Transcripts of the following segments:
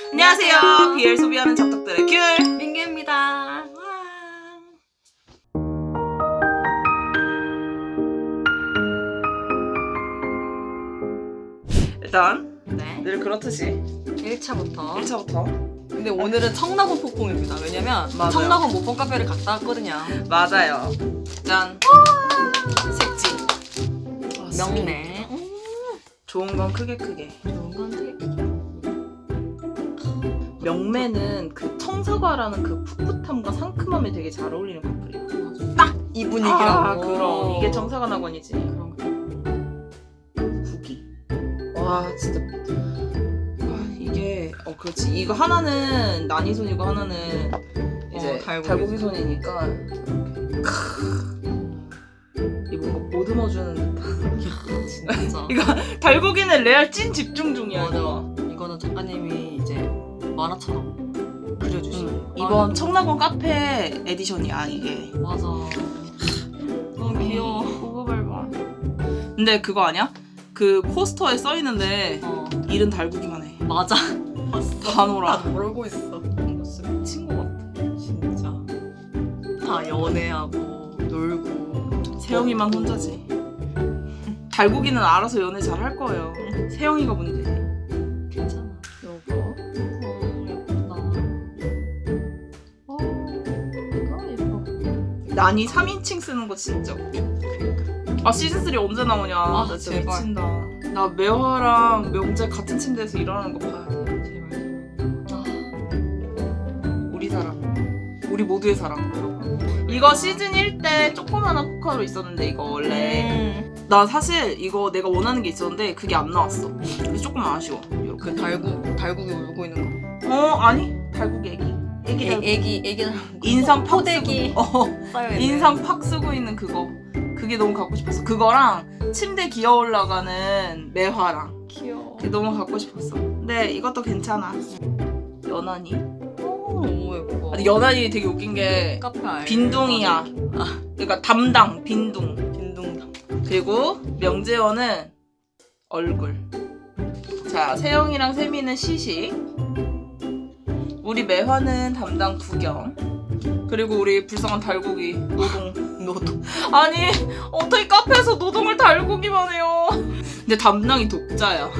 안녕하세요. BL 소비하는 잡덕들의 귤. 민규입니다. 일단 네. 늘 그렇듯이 1차부터. 1차부터 근데 오늘은 청라고 폭풍입니다. 왜냐면 맞아요. 청라고 모범 카페를 갔다 왔거든요. 맞아요. 짠. 색지. 명네. 좋은 건 크게 크게. 좋은 건 되게 명매는 그 청사과라는 그 풋풋함과 상큼함이 되게 잘 어울리는 커플이에요. 이 분위기라고. 아, 그럼 이게 청사과 낙원이지. 그런 거. 국이. 와 진짜. 아, 이게 어 그렇지. 이거 하나는 난이손이고 하나는 이제 어, 달고기. 달고기 손이니까. 이 뭔가 보듬어주는 듯한. 진짜. 이거 달고기는 레알 찐 집중 중이야. 맞아. 이거. 이거는 작가님이 이제 만화처럼 그려주신. 응. 이번 청라곤 카페 에디션이야 이게. 맞아. 너무 귀여워. 그거 밟아. 근데 그거 아니야? 그 포스터에 써 있는데 어. 일은 달구기만 해. 맞아. 다 놀아. 모르고 있어. 진짜 미친 것 같아. 진짜. 다 연애하고 놀고. 세영이만 혼자지. 달구기는 알아서 연애 잘 할 거예요. 세영이가 문제 난이 3인칭 쓰는 거 진짜 웃겨. 아 시즌 3 언제 나오냐? 아, 나 진짜 제발. 미친다. 나 매화랑 명재 같은 침대에서 일하는 거 돼. 제발. 아, 우리 사랑. 우리 모두의 사랑. 이거 시즌 1 때 조그마한 포카로 있었는데 이거 원래 음. 나 사실 이거 내가 원하는 게 있었는데 그게 안 나왔어. 그래서 조금 아쉬워. 이렇게. 그 달구, 달구기 울고 있는 거. 어 아니 달국 애기. 애기 애. 애기, 애기는 인상 팍 포대기. 쓰고. 어. 인상 팍 쓰고 있는 그거. 그게 너무 갖고 싶었어. 그거랑 침대 기어 올라가는 매화랑 귀여워. 그게 너무 갖고 싶었어. 근데 이것도 괜찮아. 연한이. 어, 너무 예뻐. 근데 연한이 되게 웃긴 게 카페 알 빈둥이야. 그러니까 담당 빈둥. 빈둥. 그리고 명재원은 얼굴. 자, 세영이랑 세미는 시식. 우리 매화는 담당 구경. 그리고 우리 불쌍한 달고기 노동. 너도. 아니 어떻게 카페에서 노동을 달고기만 해요. 근데 담당이 독자야.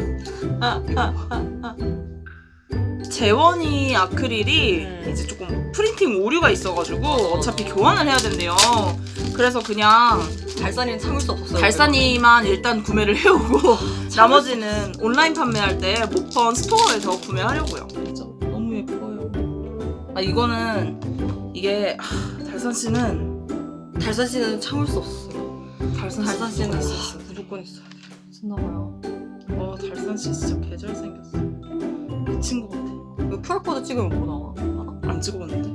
재원이 아크릴이 음. 이제 조금 프린팅 오류가 있어가지고 어차피 교환을 해야 된대요. 그래서 그냥 달산이는 참을 수 없었어요. 달산이만 일단 구매를 해오고 나머지는 온라인 판매할 때 모펀 스토어에서 구매하려고요. 아 이거는 이게 하, 달산 씨는 달산 씨는 참을 수. 달산, 달산 씨 씨는 있어. 무조건 있어야 돼. 미쳤나봐요. 와 달산 씨 진짜 개잘 생겼어. 미친 것 같아. 이거 프로포즈 찍으면 뭐 나와? 알아? 안 찍어봤는데.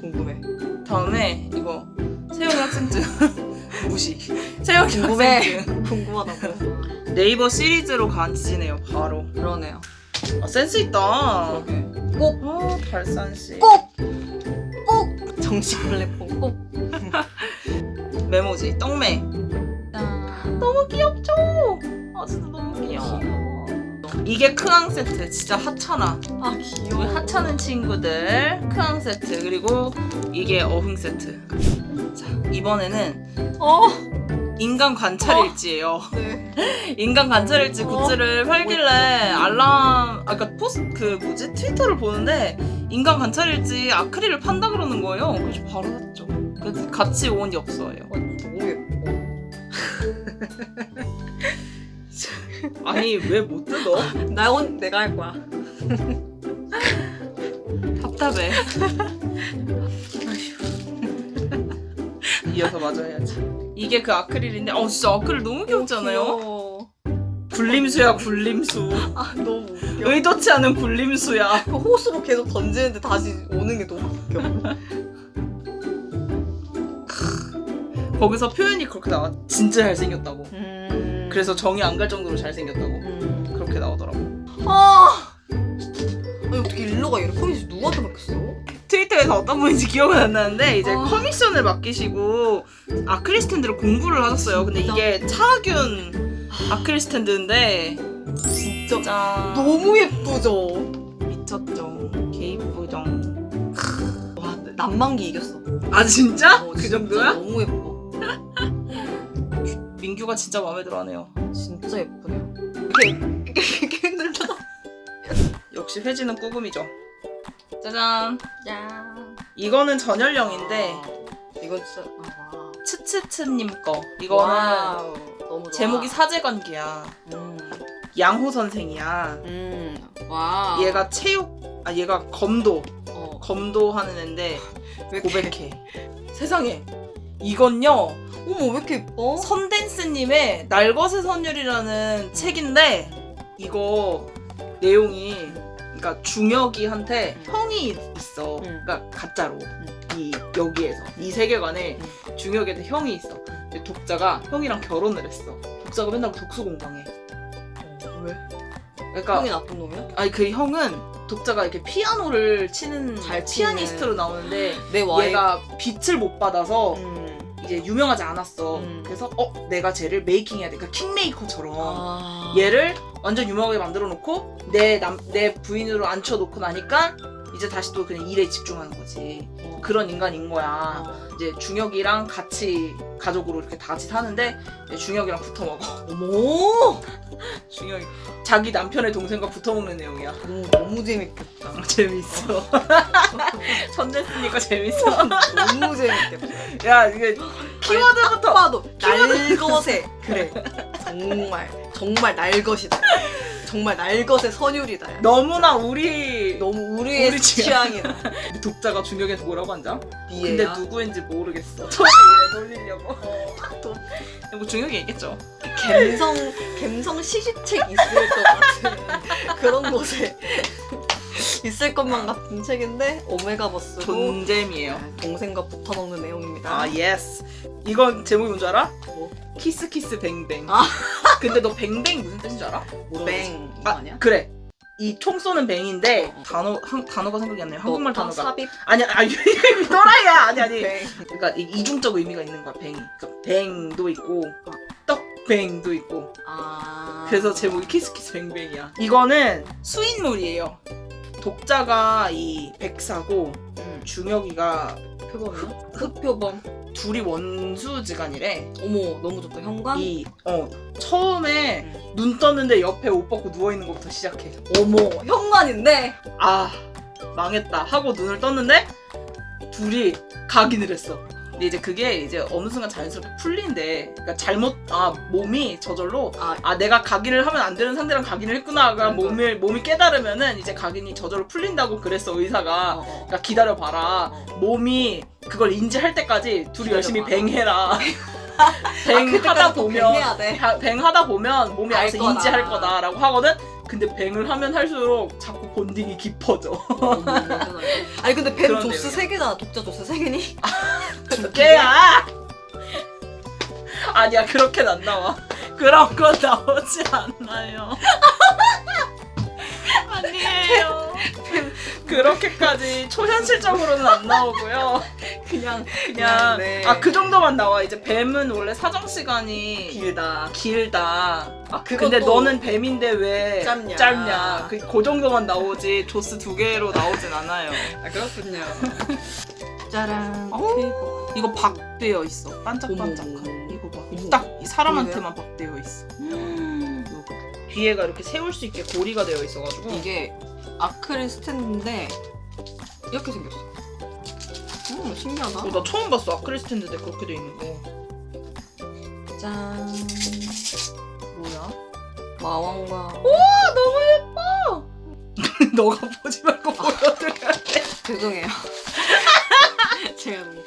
궁금해. 다음에 이거 세영이 학생증 무시. 세영이 궁금해. 학생증 궁금하다고. 네이버 시리즈로 간지네요 바로. 그러네요. 아 센스 있다. 꼭. 아 달산 씨. 꼭! 꼭! 정식 플랫폼 꼭! 메모지 떡메. 너무 귀엽죠? 아 진짜 너무 귀여워. 이게 크앙 세트 진짜 하찮아. 아 귀여워. 하찮은 친구들 크앙 세트 그리고 이게 어흥 세트. 자 이번에는 어! 인간 관찰일지예요. 네. 인간 관찰일지 어? 굿즈를 팔길래 알람 아까 포스 그 뭐지 트위터를 보는데 인간 관찰일지 아크릴을 판다 그러는 거예요. 그래서 바로 샀죠. 그 같이 온 엽서예요. 어, 너무 예뻐. 아니 왜 못 뜯어? 나 온, 내가 할 거야. 답답해. 이어서 마저 해야지. 이게 그 아크릴인데, 어 진짜 아크릴 너무 귀엽잖아요. 귀여워. 굴림수야 굴림수. 아 너무 웃겨. 의도치 않은 굴림수야. 그 호수로 계속 던지는데 다시 오는 게 너무 웃겨. 거기서 표현이 그렇게 나와. 진짜 잘생겼다고. 음. 그래서 정이 안 갈 정도로 잘생겼다고. 음. 그렇게 나오더라고. 아! 아니 어떻게 일러가 이래? 컴이 누구한테 맡겼어? 트위터에서 어떤 분인지 기억은 안 나는데 이제 어. 커미션을 맡기시고 아크릴 스탠드로 공부를 하셨어요. 근데 이게 차균 아크릴 스탠드인데 진짜, 진짜 너무 예쁘죠. 미쳤죠. 개이쁘죠. 와 난방기 이겼어. 아 진짜? 어, 그 진짜 정도야? 너무 예뻐. 민규가 진짜 마음에 들어하네요. 진짜 예쁘네요. 이렇게 이렇게 흔들다. 역시 회지는 꾸금이죠. 짜잔. 짠. 이거는 전열령인데 이거 진짜 아, 와. 츠츠츠님 거. 이거는 와우, 너무 좋아. 제목이 사제관계야. 음. 양호 선생이야. 음. 와. 얘가 체육 아 얘가 검도 어. 검도 하는 애인데 왜 이렇게- 고백해. 세상에 이건요 어머 왜 이렇게 예뻐? 선댄스님의 날것의 선율이라는 책인데 이거 내용이 그러니까 중혁이한테 음. 형이 있어. 음. 그러니까 가짜로 이 여기에서 이 세계관에 중혁한테 형이 있어. 근데 독자가 형이랑 결혼을 했어. 독자가 맨날 독수 공방해. 왜? 그러니까 형이 나쁜 놈이야? 아니 그 형은 독자가 이렇게 피아노를 치는 잘 치는. 피아니스트로 나오는데 내 와이. 얘가 빛을 못 받아서 음. 이제 유명하지 않았어. 음. 그래서 어 내가 쟤를 메이킹해야 돼. 그러니까 킹메이커처럼 아. 얘를 완전 유명하게 만들어 놓고 내 남 내 부인으로 앉혀 놓고 나니까 이제 다시 또 그냥 일에 집중하는 거지. 어. 그런 인간인 거야. 어. 이제 중혁이랑 같이 가족으로 이렇게 다 같이 사는데 이제 중혁이랑 붙어 먹어. 어머. 중혁이 자기 남편의 동생과 붙어 먹는 내용이야. 너무 너무 재밌겠다. 재밌어. 천재쓰니까 재밌어. 너무 재밌겠다. 야 이게 키워드부터 봐도 날것의 그래. 정말 정말 날것이다. 정말 날것의 선율이다. 야. 너무나 우리 너무 우리의 우리 취향. 취향이다. 독자가 중혁한테 뭐라고 한다? 근데. 누구인지 모르겠어. 처음에 얘 놀리려고. 돈. 뭐 중혁이 얘기했죠. 갬성 갬성 시시책 있을 것 같은 그런 곳에 있을 것만 같은 책인데 오메가 버스로 존잼이에요. 동생과 붙어 먹는 내용입니다. 아 예스. 이건 제목이 뭔지 알아? 뭐? 키스 키스 뱅뱅. 아. 근데 너 뱅뱅 무슨 뜻인 줄 알아? 뭐라고 뱅 이거 아, 아니야? 그래. 이 총 쏘는 뱅인데 어, 어. 단어 한, 단어가 생각이 안 나요. 한국말 넣다, 단어가. 삽입 아니야, 아니 또라이야. 아니 아니. 뱅. 그러니까 이- 이중적 의미가 있는 거야. 뱅. 그러니까 뱅도 있고 떡뱅도 있고. 아 그래서 제목이 키스 키스 뱅뱅이야. 이거는 수인물이에요. 독자가 이 백사고 음, 중혁이가 표범이야? 흑표범. 둘이 원수지간이래. 어머 너무 좋다 현관. 이어 처음에 음. 눈 떴는데 옆에 옷 벗고 누워 있는 것부터 시작해. 어머 현관인데. 아 망했다 하고 눈을 떴는데 둘이 각인을 했어. 근데 이제 그게 이제 어느 순간 자연스럽게 풀린대. 그러니까 잘못 아 몸이 저절로 아 아 내가 각인을 하면 안 되는 상대랑 각인을 했구나가 맞아. 몸을 몸이 깨달으면은 이제 각인이 저절로 풀린다고 그랬어 의사가. 어, 어. 그러니까 기다려 봐라. 어. 몸이 그걸 인지할 때까지 둘이. 열심히 뱅해라. 아, 뱅 그때까지 하다 또 보면 뱅해야 돼. 하- 뱅 하다 보면 몸이 알 알아서 거다. 인지할 거다라고 하거든. 근데 뱅을 하면 할수록 자꾸 본딩이 깊어져. 어머, 세상에. 아니 근데 뱀 그런 조스. 세 개잖아. 독자 조스 세 개니? 두 개야. 아니야 그렇게는 안 나와. 그런 건 나오지 않나요. 아니에요. 그렇게까지 초현실적으로는 안 나오고요. 그냥 그냥 네. 아 그 정도만 나와. 이제 뱀은 원래 사정 시간이 길다. 길다. 아 그것도 근데 너는 뱀인데 왜 짧냐. 짧냐? 그, 그 정도만 나오지 조스 두 개로 나오진 않아요. 아 그렇군요. 짜란. 어우. 이거 박되어 있어. 반짝반짝한. 어머. 이거 봐. 어머. 딱 이 사람한테만 박되어 있어. 뒤에가 이렇게 세울 수 있게 고리가 되어 있어가지고 이게 아크릴 스탠드인데 이렇게 생겼어. 음 신기하다. 어, 나 처음 봤어 아크릴 스탠드인데 그렇게 돼 있는 거. 짠. 뭐야? 마왕과 아 너무 예뻐. 너가 보지 말고 보여드려야 돼. 죄송해요. 제가 너무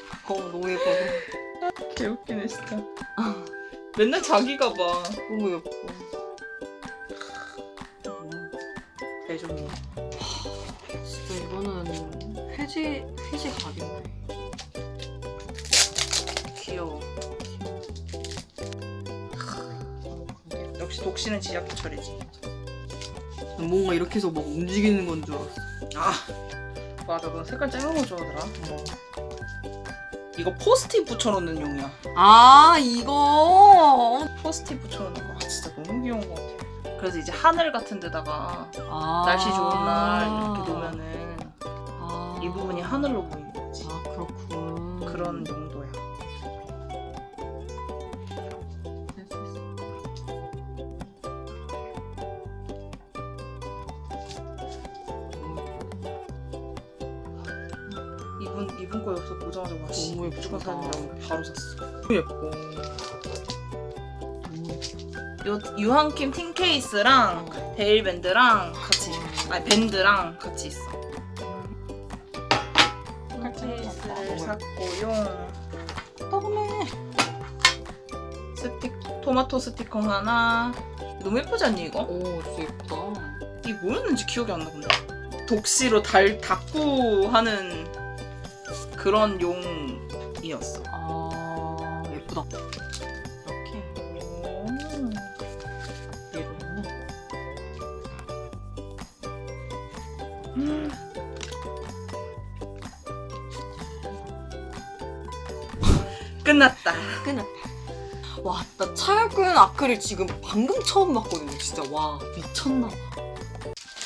개웃기네 진짜. 아, 맨날 자기가 봐. 너무 예뻐. 대종이. 진짜 이거는 해지 해지 각인데. 귀여워. 역시 독신은 지약철이지. 뭔가 이렇게 해서 막 움직이는 건 줄 알았어. 아 맞아 너 색깔 쨍한 거 좋아하더라. 이거 포스트잇 붙여놓는 용이야. 아 이거. 포스트잇 붙여놓는 거 아, 진짜 너무 귀여운 것 같아. 그래서 이제 하늘 같은 데다가 아. 날씨 좋은 날 이렇게 놓으면은 아. 이 부분이 하늘로 보이 이분 이분 거 여기서 보자마자 와 씨, 너무 무조건 예쁘다. 사는다고 바로 샀어. 너무 예뻐. 요 유한킴 틴 케이스랑 어. 데일 밴드랑 같이 아니 밴드랑 같이 있어. 케이스를 샀고요. 떠네. 스틱 토마토 스티커 하나. 너무 예쁘지 않니 이거? 오 진짜 예쁘다. 이게 뭐였는지 기억이 안 나본다. 독시로 달 닦고 하는 그런 용이었어. 아 예쁘다. 이렇게 오. 얘로 있는. 음. 끝났다. 끝났다. 와, 나 차야근 아크릴 지금 방금 처음 봤거든요. 진짜 와 미쳤나. 봐.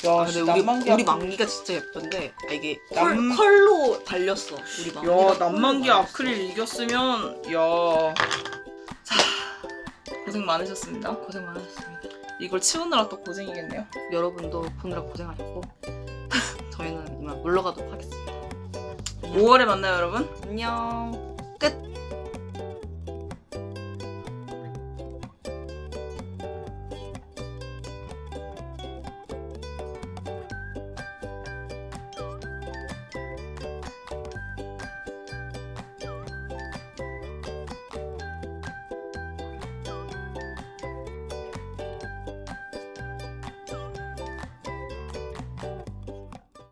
야, 아, 근데 우리 우리 망기가 진짜 예쁜데 아, 이게 컬, 남- 컬로 달렸어. 우리 망기가. 야, 남만기 아크릴 이겼으면 야. 자, 고생 많으셨습니다. 고생 많으셨습니다. 이걸 치우느라 또 고생이겠네요. 여러분도 보느라 고생하셨고 저희는 이만 물러가도록 하겠습니다. 5월에 만나요, 여러분. 안녕.